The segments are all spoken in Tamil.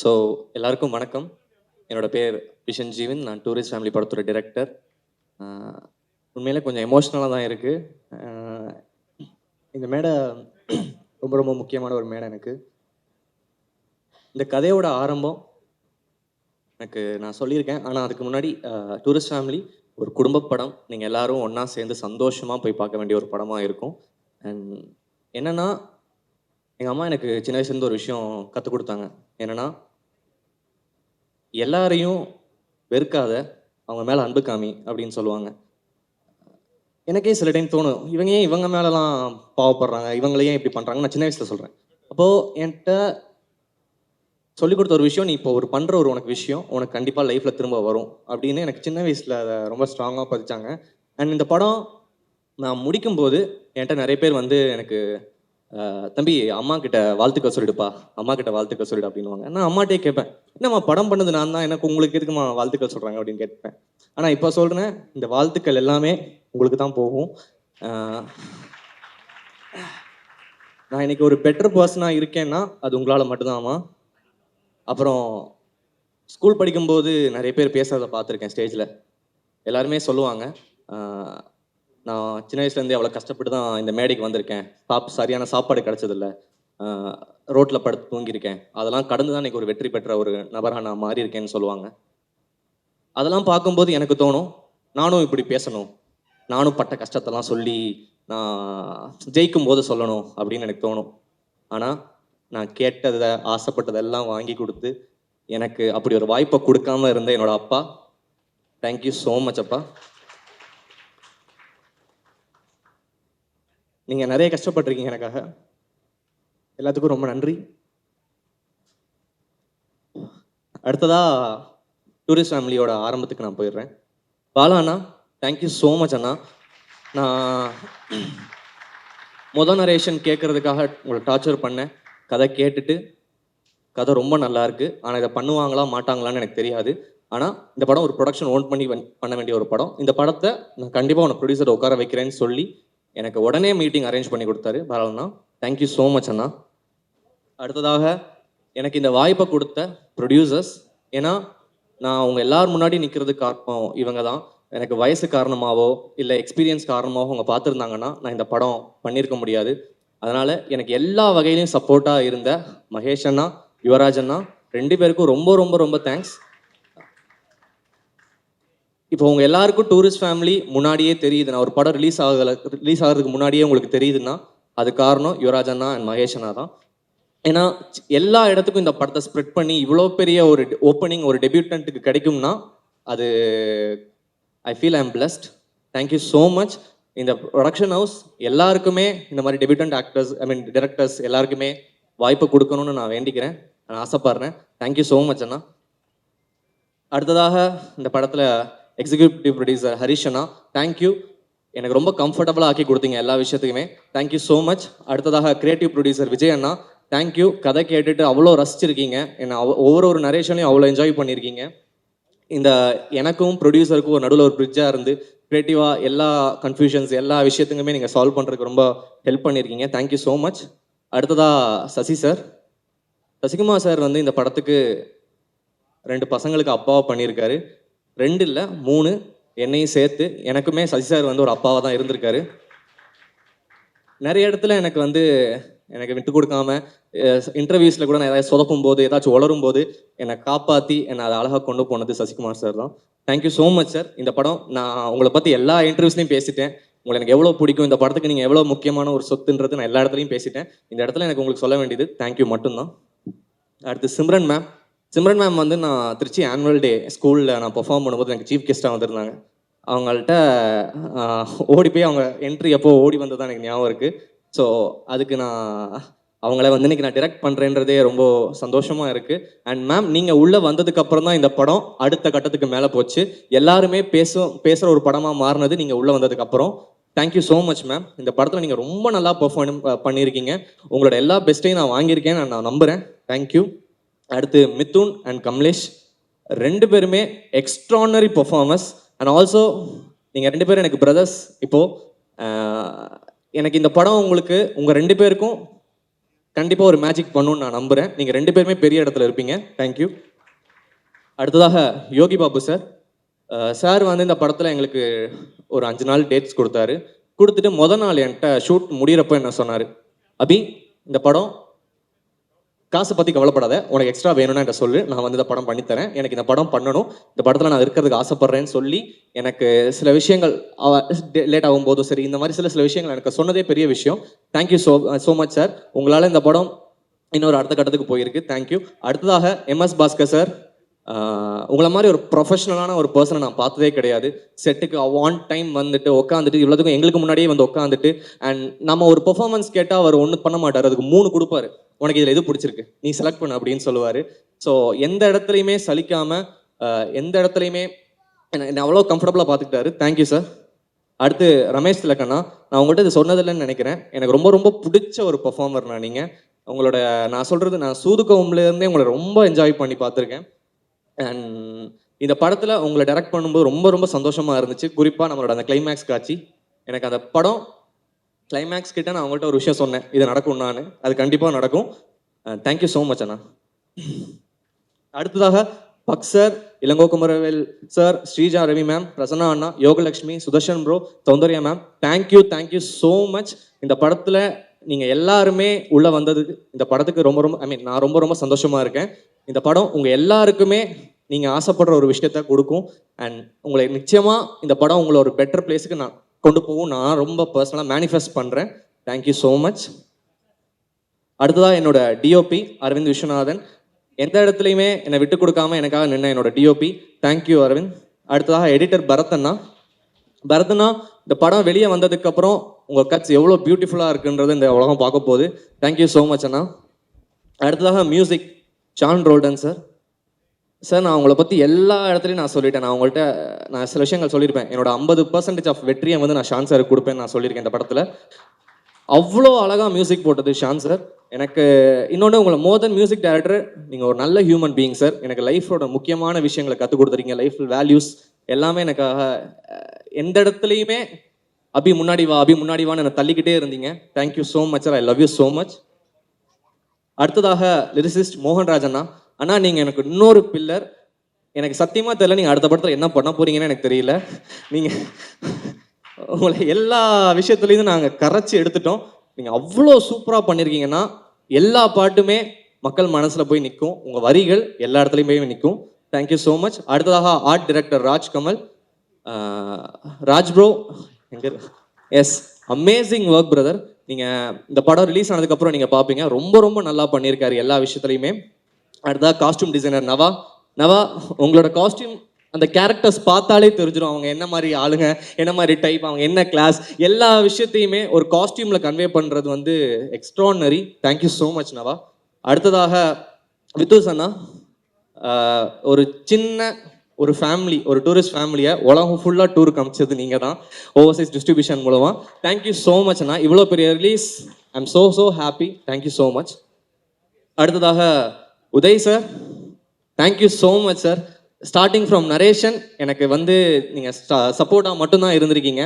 ஸோ எல்லாருக்கும் வணக்கம். என்னோட பேர் விஷன் ஜீவன் நான் டூரிஸ்ட் ஃபேமிலி படத்தோட டிரெக்டர் உண்மையிலே கொஞ்சம் எமோஷ்னலாக தான் இருக்குது இந்த மேடை ரொம்ப ரொம்ப முக்கியமான ஒரு மேடை எனக்கு. இந்த கதையோட ஆரம்பம் எனக்கு நான் சொல்லியிருக்கேன். ஆனால் அதுக்கு முன்னாடி டூரிஸ்ட் ஃபேமிலி ஒரு குடும்ப படம். நீங்கள் எல்லாரும் ஒன்றா சேர்ந்து சந்தோஷமாக போய் பார்க்க வேண்டிய ஒரு படமாக இருக்கும். அண்ட் என்னென்னா எங்கள் அம்மா எனக்கு சின்ன வயசுலேருந்து ஒரு விஷயம் கற்றுக் கொடுத்தாங்க. என்னென்னா எல்லாரையும் வெறுக்காத அவங்க மேலே அன்பு காமி அப்படின்னு சொல்லுவாங்க. எனக்கே சில டைம் தோணும் இவங்க ஏன் இவங்க மேலலாம் பாவப்படுறாங்க இவங்களே ஏன் இப்படி பண்ணுறாங்க நான் சின்ன வயசில் சொல்கிறேன் அப்போது என்கிட்ட சொல்லிக் கொடுத்த ஒரு விஷயம் நீ இப்போ ஒரு பண்ணுற ஒரு உனக்கு விஷயம் உனக்கு கண்டிப்பாக லைஃப்பில் திரும்ப வரும் அப்படின்னு எனக்கு சின்ன வயசில் அதை ரொம்ப ஸ்ட்ராங்காக பதிச்சாங்க. அண்ட் இந்த படம் நான் முடிக்கும்போது என்கிட்ட நிறைய பேர் வந்து எனக்கு தம்பி அம்மா கிட்ட வாழ்த்துக்க சொல்லிடுப்பா. அம்மா கிட்ட வாழ்த்துக்க சொல்லிடு அப்படின்னுவாங்க. நான் அம்மாட்டே கேட்பேன். என்னம்மா படம் பண்ணது நான் தான் எனக்கு உங்களுக்கு எதுக்குமா வாழ்த்துக்கள் சொல்கிறாங்க அப்படின்னு கேட்பேன். ஆனால் இப்போ சொல்கிறேன் இந்த வாழ்த்துக்கள் எல்லாமே உங்களுக்கு தான் போகும். நான் இன்னைக்கு ஒரு பெட்டர் பர்சனாக இருக்கேன்னா அது உங்களால் மட்டும்தான்மா அப்புறம் ஸ்கூல் படிக்கும்போது நிறைய பேர் பேசுறதை பார்த்துருக்கேன் ஸ்டேஜில் எல்லாருமே சொல்லுவாங்க. நான் சின்ன வயசுலேருந்தே அவ்வளோ கஷ்டப்பட்டு தான் இந்த மேடைக்கு வந்திருக்கேன். சாப் சரியான சாப்பாடு கிடச்சதில்ல. ரோட்டில் படுத்து தூங்கியிருக்கேன். அதெல்லாம் கடந்து தான் எனக்கு ஒரு வெற்றி பெற்ற ஒரு நபராக நான் மாறி இருக்கேன்னு சொல்லுவாங்க. அதெல்லாம் பார்க்கும்போது எனக்கு தோணும் நானும் இப்படி பேசணும். நானும் பட்ட கஷ்டத்தெல்லாம் சொல்லி நான் ஜெயிக்கும் போது சொல்லணும் அப்படின்னு எனக்கு தோணும். ஆனால் நான் கேட்டதை ஆசைப்பட்டதெல்லாம் வாங்கி கொடுத்து எனக்கு அப்படி ஒரு வாய்ப்பை கொடுக்காம இருந்த என்னோட அப்பா தேங்க்யூ ஸோ மச் அப்பா. நீங்கள் நிறைய கஷ்டப்பட்டிருக்கீங்க எனக்காக. எல்லாத்துக்கும் ரொம்ப நன்றி. அடுத்ததா டூரிஸ்ட் ஃபேமிலியோட ஆரம்பத்துக்கு நான் போயிடுறேன். பாலா அண்ணா தேங்க்யூ ஸோ மச் அண்ணா. நான் மொதல் நரேஷன் கேட்கறதுக்காக உங்களை டார்ச்சர் பண்ணேன். கதை கேட்டுட்டு கதை ரொம்ப நல்லா இருக்கு. ஆனால் இதை பண்ணுவாங்களா மாட்டாங்களான்னு எனக்கு தெரியாது. ஆனால் இந்த படம் ஒரு ப்ரொடக்ஷன் ஓன் பண்ணி பண்ண வேண்டிய ஒரு படம். இந்த படத்தை நான் கண்டிப்பாக உன ப்ரொடியூசர் உட்கார வைக்கிறேன்னு சொல்லி எனக்கு உடனே மீட்டிங் அரேஞ்ச் பண்ணி கொடுத்தாரு பாலண்ணா தேங்க்யூ ஸோ மச் அண்ணா. அடுத்ததாக எனக்கு இந்த வாய்ப்பை கொடுத்த ப்ரொடியூசர்ஸ் ஏன்னா நான் அவங்க எல்லார் முன்னாடி நிற்கிறதுக்கு காரணம் இவங்க தான். எனக்கு வயசு காரணமாகவோ இல்லை எக்ஸ்பீரியன்ஸ் காரணமாகவோ அவங்க பார்த்துருந்தாங்கன்னா நான் இந்த படம் பண்ணியிருக்க முடியாது. அதனால் எனக்கு எல்லா வகையிலையும் சப்போர்ட்டாக இருந்த மகேஷ் அண்ணா யுவராஜ் அண்ணா ரெண்டு பேருக்கும் ரொம்ப ரொம்ப ரொம்ப தேங்க்ஸ் இப்போ உங்க எல்லாருக்கும் டூரிஸ்ட் ஃபேமிலி முன்னாடியே தெரியுது. நான் ஒரு படம் ரிலீஸ் ஆகல ரிலீஸ் ஆகிறதுக்கு முன்னாடியே உங்களுக்கு தெரியுதுன்னா அது காரணம் யுவராஜ் அண்ணா அண்ட் மகேஷ் அண்ணா தான். ஏன்னா எல்லா இடத்துக்கும் இந்த படத்தை ஸ்ப்ரெட் பண்ணி இவ்வளோ பெரிய ஒரு ஓப்பனிங் ஒரு டெபியூட்டன்ட்டுக்கு கிடைக்கும்னா அது I feel I am blessed thank you so much இந்த ப்ரொடக்ஷன் ஹவுஸ் எல்லாருக்குமே இந்த மாதிரி debutant actors I mean directors எல்லாருக்குமே வாய்ப்பு கொடுக்கணும்னு நான் வேண்டிக்கிறேன். நான் ஆசைப்படுறேன். தேங்க்யூ ஸோ மச் அண்ணா. அடுத்ததாக இந்த படத்தில் எக்ஸிக்யூட்டிவ் ப்ரொடியூசர் ஹரிஷ் அண்ணா தேங்க்யூ எனக்கு ரொம்ப கம்ஃபர்டபுளாக ஆக்கி கொடுத்தீங்க எல்லா விஷயத்துக்குமே. தேங்க்யூ ஸோ மச் அடுத்ததாக கிரியேட்டிவ் ப்ரொடியூசர் விஜய் அண்ணா தேங்க்யூ கதை கேட்டுட்டு அவ்வளோ ரசிச்சிருக்கீங்க. என்ன ஒவ்வொரு ஒரு நரேஷனையும் அவ்வளோ என்ஜாய் பண்ணியிருக்கீங்க இந்த எனக்கும் ப்ரொடியூசருக்கும் ஒரு நடுவில் ஒரு பிரிட்ஜாக இருந்து க்ரியேட்டிவாக எல்லா கன்ஃபியூஷன்ஸ் எல்லா விஷயத்துக்குமே நீங்கள் சால்வ் பண்ணுறதுக்கு ரொம்ப ஹெல்ப் பண்ணியிருக்கீங்க தேங்க்யூ ஸோ மச் அடுத்ததாக சசி சார் சசிகுமார் சார் வந்து இந்த படத்துக்கு ரெண்டு பசங்களுக்கு அப்பாவாக பண்ணியிருக்காரு ரெண்டு இல்லை மூணு என்னையும் சேர்த்து எனக்குமே சசி சார் வந்து ஒரு அப்பாவாக தான் இருந்திருக்காரு. நிறைய இடத்துல எனக்கு வந்து எனக்கு விட்டு கொடுக்காம இன்டர்வியூஸில் கூட நான் ஏதாவது சொதப்பும் போது ஏதாச்சும் உளரும் போது என்னை காப்பாற்றி என்னை அதை அழகாக கொண்டு போனது சசிகுமார் சார் தான். Thank you so much sir இந்த படம் நான் உங்களை பற்றி எல்லா இன்டர்வியூஸ்லையும் பேசிட்டேன். உங்களை எனக்கு எவ்வளோ பிடிக்கும் இந்த படத்துக்கு நீங்கள் எவ்வளோ முக்கியமான ஒரு சொத்துன்றது நான் எல்லா இடத்துலையும் பேசிட்டேன். இந்த இடத்துல எனக்கு உங்களுக்கு சொல்ல வேண்டியது தேங்க்யூ மட்டும்தான். அடுத்து சிம்ரன் மேம் சிம்ரன் மேம் வந்து நான் திருச்சி ஆனுவல் டே ஸ்கூலில் நான் பெர்ஃபார்ம் பண்ணும்போது எனக்கு சீஃப் கெஸ்ட்டாக வந்திருந்தாங்க. அவங்கள்ட்ட ஓடி போய் அவங்க என்ட்ரி எப்போ ஓடி வந்தது தான் எனக்கு ஞாபகம் இருக்குது ஸோ அதுக்கு நான் அவங்கள வந்து இன்றைக்கி நான் டிரெக்ட் பண்ணுறேன்றதே ரொம்ப சந்தோஷமாக இருக்குது அண்ட் மேம் நீங்கள் உள்ளே வந்ததுக்கப்புறம் தான் இந்த படம் அடுத்த கட்டத்துக்கு மேலே போச்சு. எல்லாருமே பேசும் பேசுகிற ஒரு படமாக மாறினது நீங்கள் உள்ளே வந்ததுக்கப்புறம் தேங்க்யூ ஸோ மச் மேம் இந்த படத்தில் நீங்கள் ரொம்ப நல்லா பெர்ஃபார்ம் பண்ணியிருக்கீங்க. உங்களோட எல்லா பெஸ்ட்டையும் நான் வாங்கியிருக்கேன். நான் நம்புகிறேன் தேங்க்யூ அடுத்து மிதுன் அண்ட் கமலேஷ். ரெண்டு பேருமே எக்ஸ்ட்ரானரி பெர்ஃபார்மன்ஸ் அண்ட் ஆல்சோ நீங்கள் ரெண்டு பேரும் எனக்கு பிரதர்ஸ் இப்போது எனக்கு இந்த படம் உங்களுக்கு உங்கள் ரெண்டு பேருக்கும் கண்டிப்பாக ஒரு மேஜிக் பண்ணுன்னு நான் நம்புகிறேன் நீங்கள் ரெண்டு பேருமே பெரிய இடத்துல இருப்பீங்க. தேங்க்யூ அடுத்ததாக யோகி பாபு சார் சார் வந்து இந்த படத்தில் எங்களுக்கு ஒரு அஞ்சு நாள் டேட்ஸ் கொடுத்தாரு. கொடுத்துட்டு முத நாள் என்கிட்ட ஷூட் முடிகிறப்ப என்ன சொன்னார்? அபி இந்த படம் காசை பற்றி கவலைப்படாத. உனக்கு எக்ஸ்ட்ரா வேணும்னா என்கிட்ட சொல்லு. நான் வந்து இந்த படம் பண்ணித்தரேன் எனக்கு இந்த படம் பண்ணணும். இந்த படத்தில் நான் இருக்கிறதுக்கு ஆசைப்பட்றேன்னு சொல்லி எனக்கு சில விஷயங்கள் லேட் ஆகும் போதும் சரி இந்த மாதிரி சில சில விஷயங்கள் எனக்கு சொன்னதே பெரிய விஷயம். Thank you so so much sir உங்களால் இந்த படம் இன்னொரு அடுத்த கட்டத்துக்கு போயிருக்கு. தேங்க்யூ அடுத்ததாக எம்எஸ் பாஸ்கர் சார் உங்களை மாதிரி ஒரு ப்ரொஃபஷனலான ஒரு பர்சனை நான் பார்த்ததே கிடையாது. செட்டுக்கு ஆன் டைம் வந்துட்டு உட்காந்துட்டு இவ்வளோத்துக்கும் எங்களுக்கு முன்னாடியே வந்து உட்காந்துட்டு அண்ட் நம்ம ஒரு பெர்ஃபார்மன்ஸ் கேட்டால் அவர் ஒன்றும் பண்ண மாட்டார். அதுக்கு மூணு கொடுப்பாரு. உனக்கு இதில் எது பிடிச்சிருக்கு? நீ செலக்ட் பண்ணு அப்படின்னு சொல்லுவார். ஸோ எந்த இடத்துலையுமே சலிக்காம எந்த இடத்துலையுமே என்னை அவ்வளோ கம்ஃபர்டபுளாக பார்த்துக்கிட்டாரு தேங்க்யூ சார் அடுத்து ரமேஷ் திலக்கண்ணா நான் உங்கள்கிட்ட இது சொன்னதில்லைன்னு நினைக்கிறேன். எனக்கு ரொம்ப ரொம்ப பிடிச்ச ஒரு பெர்ஃபார்மர் நான் நீங்கள் உங்களோட நான் சொல்கிறது நான் சூதுக்கவும்லேருந்தே உங்களை ரொம்ப என்ஜாய் பண்ணி பார்த்துருக்கேன் அண்ட் இந்த படத்தில் உங்களை டைரக்ட் பண்ணும்போது ரொம்ப ரொம்ப சந்தோஷமாக இருந்துச்சு. குறிப்பாக நம்மளோட அந்த கிளைமேக்ஸ் காட்சி. எனக்கு அந்த படம் கிளைமேக்ஸ் கிட்ட நான் அவங்கள்ட்ட ஒரு விஷயம் சொன்னேன். இது நடக்கும் நான் அது கண்டிப்பாக நடக்கும். தேங்க்யூ ஸோ மச் அண்ணா. அடுத்ததாக பக்சர் Ilango Kumaravel sir Sreeja Ravi ma'am Prasanna Anna Yogalakshmi Sudharshan bro Soundarya ma'am thank you thank you so much இந்த படத்தில் நீங்கள் எல்லாருமே உள்ளே வந்ததுக்கு இந்த படத்துக்கு ரொம்ப ரொம்ப ஐ மீன் நான் ரொம்ப ரொம்ப சந்தோஷமாக இருக்கேன். இந்த படம் உங்கள் எல்லாருக்குமே நீங்கள் ஆசைப்படுற ஒரு விஷயத்த கொடுக்கும். அண்ட் உங்களை நிச்சயமாக இந்த படம் உங்களை ஒரு பெட்டர் பிளேஸுக்கு நான் கொண்டு போகும் நான் ரொம்ப பர்சனலாக மேனிஃபெஸ்ட் பண்ணுறேன் தேங்க்யூ ஸோ மச் அடுத்ததாக என்னோட டிஓபி அரவிந்த் விஸ்வநாதன் எந்த இடத்துலையுமே என்னை விட்டு கொடுக்காம எனக்காக நின்ன என்னோட டிஓபி தேங்க்யூ அரவிந்த் அடுத்ததாக எடிட்டர் பரதண்ணா. பரதண்ணா இந்த படம் வெளியே வந்ததுக்கப்புறம் உங்கள் கட்ஸ் எவ்வளோ பியூட்டிஃபுல்லாக இருக்குன்றது இந்த உலகம் பார்க்க போகுது. தேங்க்யூ ஸோ மச் அண்ணா. அடுத்ததாக music John Roldan sir sir நான் உங்களை பற்றி எல்லா இடத்துலையும் நான் சொல்லிட்டேன். நான் உங்கள்கிட்ட நான் சில விஷயங்கள் சொல்லியிருப்பேன். என்னோட ஐம்பது பர்சன்டேஜ் ஆஃப் வெற்றியை வந்து நான் ஷான் சாருக்கு கொடுப்பேன் நான் சொல்லியிருக்கேன் இந்த படத்தில். அவ்வளோ அழகாக மியூசிக் போட்டது ஷான் சார் எனக்கு இன்னொன்று உங்களை மோர் தென் மியூசிக் டைரக்டர் நீங்கள் ஒரு நல்ல ஹியூமன் பீயிங் சார் எனக்கு லைஃபோட முக்கியமான விஷயங்களை கற்றுக் கொடுத்துருக்கீங்க. லைஃப் வேல்யூஸ் எல்லாமே எனக்காக எந்த இடத்துலையுமே அபி முன்னாடி வா அபி முன்னாடி வான்னு என்னை தள்ளிக்கிட்டே இருந்தீங்க. Thank you so much sir I love you so much அடுத்ததாக லிரிசிஸ்ட் மோகன்ராஜ் அண்ணா. அண்ணா நீங்கள் எனக்கு இன்னொரு பில்லர் எனக்கு சத்தியமாக தெரியல நீங்கள் அடுத்த படத்தில் என்ன பண்ண போறீங்கன்னு எனக்கு தெரியல. நீங்கள் உங்களை எல்லா விஷயத்துலேயும் நாங்கள் கரைச்சி எடுத்துட்டோம். நீங்கள் அவ்வளோ சூப்பராக பண்ணியிருக்கீங்கன்னா எல்லா பாட்டுமே மக்கள் மனசில் போய் நிற்கும் உங்கள் வரிகள் எல்லா இடத்துலையும் போய் நிற்கும் தேங்க்யூ ஸோ மச் அடுத்ததாக art director Rajkamal. Raj bro எங்க எஸ் அமேசிங் ஒர்க் பிரதர் நீங்கள் இந்த படம் ரிலீஸ் ஆனதுக்கப்புறம் நீங்கள் பார்ப்பீங்க ரொம்ப ரொம்ப நல்லா பண்ணியிருக்காரு எல்லா விஷயத்துலையுமே. அடுத்ததாக காஸ்டியூம் டிசைனர் நவா. நவா உங்களோட காஸ்டியூம் அந்த கேரக்டர்ஸ் பார்த்தாலே தெரிஞ்சிடும் அவங்க என்ன மாதிரி ஆளுங்க என்ன மாதிரி டைப் அவங்க என்ன கிளாஸ் எல்லா விஷயத்தையுமே ஒரு காஸ்டியூமில் கன்வே பண்ணுறது வந்து extraordinary thank you so much நவா. அடுத்ததாக வித்தூஸ் அண்ணா. ஒரு சின்ன ஒரு ஃபேமிலி ஒரு டூரிஸ்ட் ஃபேமிலியை உலகம் ஃபுல்லாக டூர் காமிச்சது நீங்கள் தான். ஓவர்சைஸ் டிஸ்ட்ரிபியூஷன் மூலமாக தேங்க்யூ ஸோ மச் அண்ணா. இவ்வளோ பெரிய release I am so so happy thank you so much அடுத்ததாக Uday sir thank you so much sir starting from narration எனக்கு வந்து நீங்கள் சப்போர்ட்டாக மட்டும்தான் இருந்திருக்கீங்க.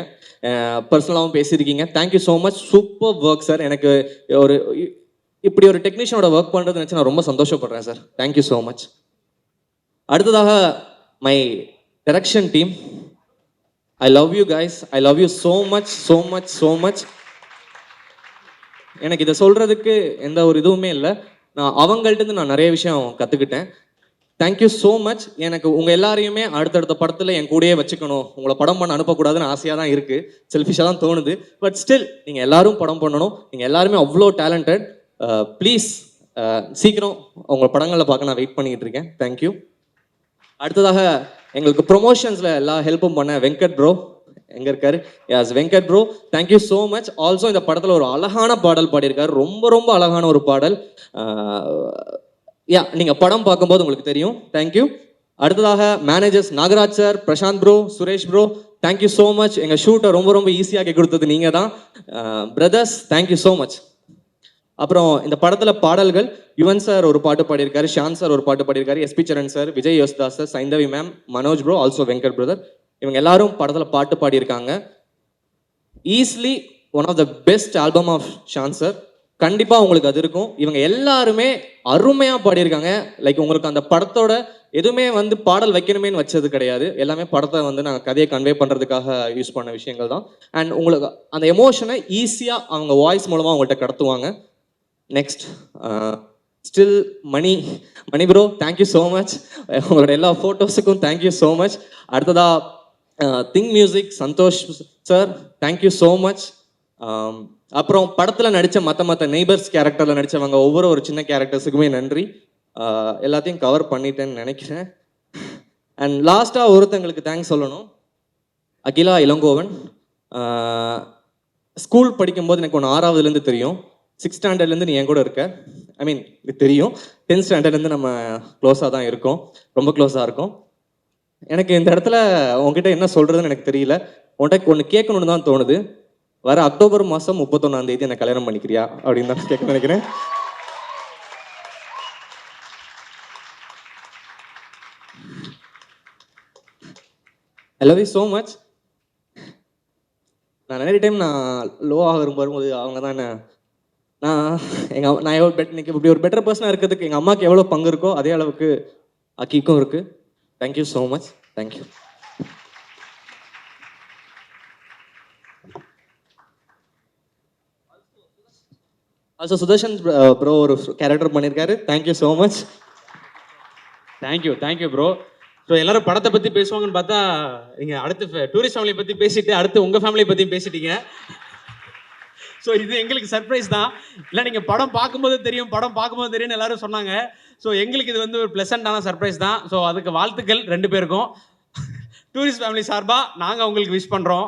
பர்சனலாகவும் பேசியிருக்கீங்க. Thank you so much super work sir எனக்கு ஒரு இ- இப்படி ஒரு டெக்னீஷியனோட ஒர்க் பண்ணுறது நினச்சி நான் ரொம்ப சந்தோஷப்படுறேன் sir thank you so much அடுத்ததாக my direction team I love you guys I love you so much so much so much எனக்கு இதை சொல்கிறதுக்கு எந்த ஒரு இதுவுமே இல்லை. நான் அவங்கள்ட்ட நான் நிறைய விஷயம் கற்றுக்கிட்டேன் தேங்க்யூ ஸோ மச் எனக்கு உங்கள் எல்லாரையுமே அடுத்தடுத்த படத்தில் என் கூடயே வச்சுக்கணும். உங்களை படம் பண்ண அனுப்பக்கூடாதுன்னு ஆசையாக தான் இருக்குது செல்ஃபிஷாக தான் தோணுது. பட் ஸ்டில் நீங்கள் எல்லாரும் படம் பண்ணணும். நீங்கள் எல்லாருமே அவ்வளோ டேலண்டட் ப்ளீஸ் சீக்கிரம் உங்கள் படங்களை பார்க்க நான் வெயிட் பண்ணிக்கிட்டு இருக்கேன். தேங்க்யூ அடுத்ததாக எங்களுக்கு ப்ரொமோஷன்ஸில் எல்லா ஹெல்ப்பும் பண்ண வெங்கட் ப்ரோ எங்க இருக்காரு? யாஸ் Venkat bro thank you so much also இந்த படத்தில் ஒரு அழகான பாடல் பாடியிருக்காரு. ரொம்ப ரொம்ப அழகான ஒரு பாடல். யா நீங்கள் படம் பார்க்கும்போது உங்களுக்கு தெரியும். தேங்க்யூ அடுத்ததாக managers Nagaraj sir Prasanth bro Suresh bro thank you so much எங்கள் ஷூட்டை ரொம்ப ரொம்ப ஈஸியாக கொடுத்தது நீங்கள் தான். பிரதர்ஸ் தேங்க்யூ ஸோ மச் அப்புறம் இந்த படத்துல பாடல்கள் யுவன் சார் ஒரு பாட்டு பாடியிருக்காரு ஷான் சார் ஒரு பாட்டு பாடியிருக்காரு SP Charan sir Vijay Yesudas sir Saindhavi ma'am Manoj bro also Venkat brother இவங்க எல்லாரும் படத்தில் பாட்டு பாடியிருக்காங்க. Easily one of the best album of Sean sir கண்டிப்பாக உங்களுக்கு அது இருக்கும். இவங்க எல்லாருமே அருமையாக பாடியிருக்காங்க. லைக் உங்களுக்கு அந்த படத்தோட எதுவுமே வந்து பாடல் வைக்கணுமேன்னு வச்சது கிடையாது. எல்லாமே படத்தை வந்து நாங்கள் கதையை கன்வே பண்ணுறதுக்காக யூஸ் பண்ண விஷயங்கள் தான். அண்ட் உங்களுக்கு அந்த எமோஷனை ஈஸியாக அவங்க வாய்ஸ் மூலமாக அவங்கள்ட்ட கடத்துவாங்க. Next still uh, Mani Mani bro thank you so much உங்களோட எல்லா ஃபோட்டோஸுக்கும் தேங்க்யூ ஸோ மச் அடுத்ததாக Think Music Santhosh sir thank you so much அப்புறம் படத்தில் நடித்த மற்ற மற்ற நெய்பர்ஸ் கேரக்டரில் நடித்தவங்க ஒவ்வொரு ஒரு சின்ன கேரக்டர்ஸுக்குமே நன்றி. எல்லாத்தையும் கவர் பண்ணிட்டேன்னு நினைக்கிறேன். அண்ட் லாஸ்ட்டாக ஒருத்தங்களுக்கு தேங்க்ஸ் சொல்லணும். அகிலா இளங்கோவன். ஸ்கூல் படிக்கும்போது எனக்கு ஒன்று ஆறாவதுலேருந்து தெரியும். சிக்ஸ் ஸ்டாண்டர்ட்லேருந்து நீ என் கூட இருக்க. ஐ மீன் இது தெரியும். டென்த் ஸ்டாண்டர்ட்லேருந்து நம்ம க்ளோஸாக தான் இருக்கோம். ரொம்ப க்ளோஸாக இருக்கும். எனக்கு இந்த இடத்துல உங்ககிட்ட என்ன சொல்கிறதுன்னு எனக்கு தெரியல. உன்கிட்ட ஒன்று கேட்கணும்னு தான் தோணுது. வர அக்டோபர் மாதம் முப்பத்தொன்னாம் தேதி என்னை கல்யாணம் பண்ணிக்கிறியா? அப்படின்னு தான் கேட்க நினைக்கிறேன். I love you so much நான் நிறைய டைம் நான் லோ ஆகிற வரும்போது அவங்க தான் என்ன நான் எங்கள் நான் எவ்வளோ பெட் இன்னைக்கு இப்படி ஒரு பெட்டர் பர்சனாக இருக்கிறதுக்கு எங்கள் அம்மாவுக்கு எவ்வளோ பங்கு இருக்கோ அதே அளவுக்கு அக்கிக்கும் இருக்குது thank you so much thank you also Sudharshan bro ஒரு கேரக்டர் பண்ணியிருக்காரு thank you so much thank you thank you bro so எல்லாரும் படத்தை பற்றி பேசுவாங்கன்னு பார்த்தா நீங்கள் அடுத்து டூரிஸ்ட் ஃபேமிலி பற்றி பேசிட்டு அடுத்து உங்கள் ஃபேமிலி பற்றியும் பேசிட்டீங்க. ஸோ இது எங்களுக்கு சர்ப்ரைஸ் தான். இல்லை நீங்கள் படம் பார்க்கும்போது தெரியும் படம் பார்க்கும்போது தெரியும்னு எல்லாரும் சொன்னாங்க. ஸோ எங்களுக்கு இது வந்து ஒரு ப்ளசண்ட்டான சர்ப்ரைஸ் தான். ஸோ அதுக்கு வாழ்த்துக்கள் ரெண்டு பேருக்கும். டூரிஸ்ட் ஃபேமிலி சார்பாக நாங்கள் உங்களுக்கு விஷ் பண்ணுறோம்